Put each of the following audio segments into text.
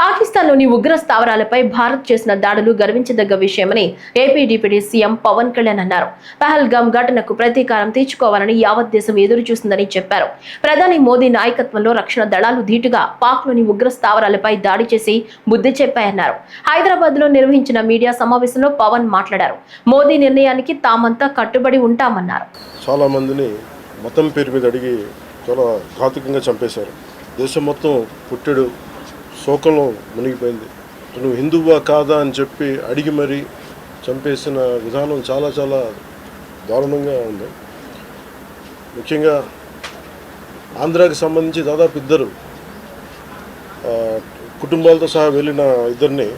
పాకిస్తాన్లోని ఉగ్ర స్థావరాలపై భారత్ చేసిన దాడులు గర్వించదగ్గ విషయమని AP deputy CM Pawan Kalyan అన్నారు. పహల్గామ్ ఘటనకు ప్రతీకారం తీర్చుకోవాలని యావత్ దేశం ఎదురు చూస్తుందని చెప్పారు. ప్రధాని మోదీ నాయకత్వంలో రక్షణ దళాలు ధీటుగా పాక్లోని ఉగ్ర స్థావరాలపై దాడి చేసి బుద్ధి చెప్పాయన్నారు. హైదరాబాద్లో నిర్వహించిన మీడియా సమావేశంలో పవన్ మాట్లాడారు. మోదీ నిర్ణయానికి తామంతా కట్టుబడి ఉంటామన్నారు. చాలామందిని మతం పేరు మీద అడిగి చాలా ఘాతుకంగా చంపేశారు. దేశం మొత్తం పుట్టెడు శోకంలో మునిగిపోయింది. నువ్వు హిందువా కాదా? అని చెప్పి అడిగి మరీ చంపేసిన విధానం చాలా చాలా దారుణంగా ఉంది. ముఖ్యంగా ఆంధ్రాకి సంబంధించి దాదాపు ఇద్దరు కుటుంబాలతో సహా వెళ్ళిన ఇద్దరిని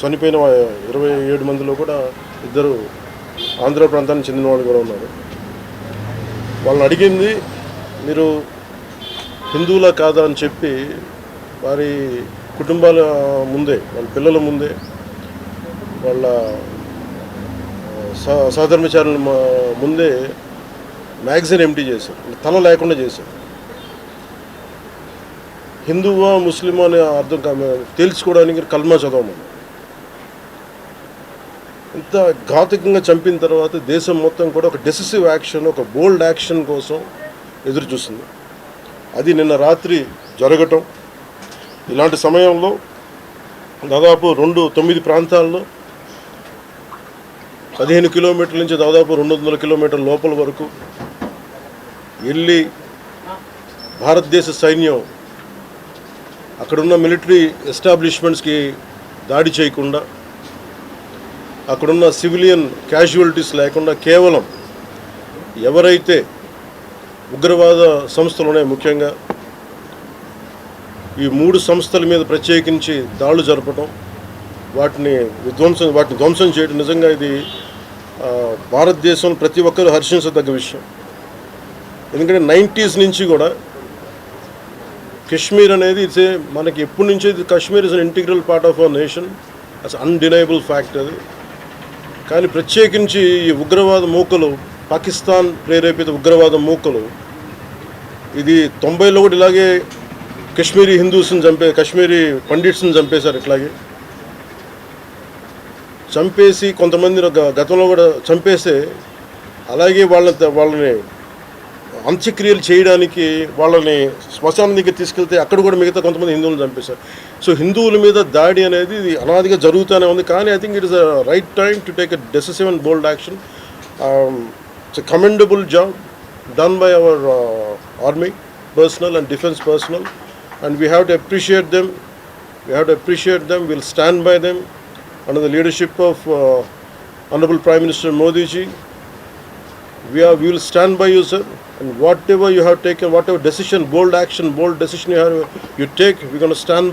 చనిపోయిన ఇరవై ఏడు మందిలో కూడా ఇద్దరు ఆంధ్ర ప్రాంతానికి చెందిన వాళ్ళు కూడా ఉన్నారు. వాళ్ళని అడిగింది మీరు హిందువులా కాదా? అని చెప్పి వారి కుటుంబాల ముందే వాళ్ళ పిల్లల ముందే వాళ్ళ సహధర్మచారుల ముందే మ్యాగజైన్ ఎంటీ చేశారు. తల లేకుండా చేశారు. హిందువా ముస్లిమా అనే అర్థం తేల్చుకోవడానికి కల్మా చదవమని ఇంత ఘాతకంగా చంపిన తర్వాత దేశం మొత్తం కూడా ఒక డెసిసివ్ యాక్షన్ ఒక బోల్డ్ యాక్షన్ కోసం ఎదురు చూస్తుంది అది నిన్న రాత్రి జరగటం. ఇలాంటి సమయంలో దాదాపు రెండు తొమ్మిది ప్రాంతాల్లో పదిహేను కిలోమీటర్ల నుంచి దాదాపు రెండు వందల కిలోమీటర్ల లోపల వరకు వెళ్ళి భారతదేశ సైన్యం అక్కడున్న మిలిటరీ ఎస్టాబ్లిష్మెంట్స్కి దాడి చేయకుండా అక్కడున్న సివిలియన్ క్యాజువాలిటీస్ లేకుండా కేవలం ఎవరైతే ఉగ్రవాద సంస్థలు ఉన్నాయి ముఖ్యంగా ఈ మూడు సంస్థల మీద ప్రత్యేకించి దాడులు జరపడం వాటిని విధ్వంసం వాటిని ధ్వంసం చేయడం నిజంగా ఇది భారతదేశం ప్రతి ఒక్కరు హర్షించదగ్గ విషయం. ఎందుకంటే నైంటీస్ నుంచి కూడా కశ్మీర్ అనేది ఇట్స్ ఏ మనకి ఎప్పటి నుంచి ఇది Kashmir is an integral part of our nation. As undeniable fact అది. కానీ ప్రత్యేకించి ఈ ఉగ్రవాద మూకలు పాకిస్తాన్ ప్రేరేపిత ఉగ్రవాద మూకలు ఇది తొంభైలో కూడా ఇలాగే కశ్మీరీ హిందూస్ని చంపే కశ్మీరీ పండిట్స్ని చంపేశారు ఇట్లాగే. చంపేసి కొంతమంది గతంలో కూడా చంపేస్తే అలాగే వాళ్ళ వాళ్ళని అంత్యక్రియలు చేయడానికి వాళ్ళని శ్మశానం దగ్గర తీసుకెళ్తే అక్కడ కూడా మిగతా కొంతమంది హిందువులను చంపేశారు. సో హిందువుల మీద దాడి అనేది ఇది అనాదిగా జరుగుతూనే ఉంది. కానీ I think it is a right time to take a decisive and bold action it's commendable job done by our army personnel and defence personnel and we have to appreciate them. We have to appreciate them. We'll stand by them under the leadership of uh, Honorable Prime Minister Modi ji. We, are, we will stand by you, sir. And whatever you have taken, whatever decision, bold action, bold decision you, have, you take, we're going to stand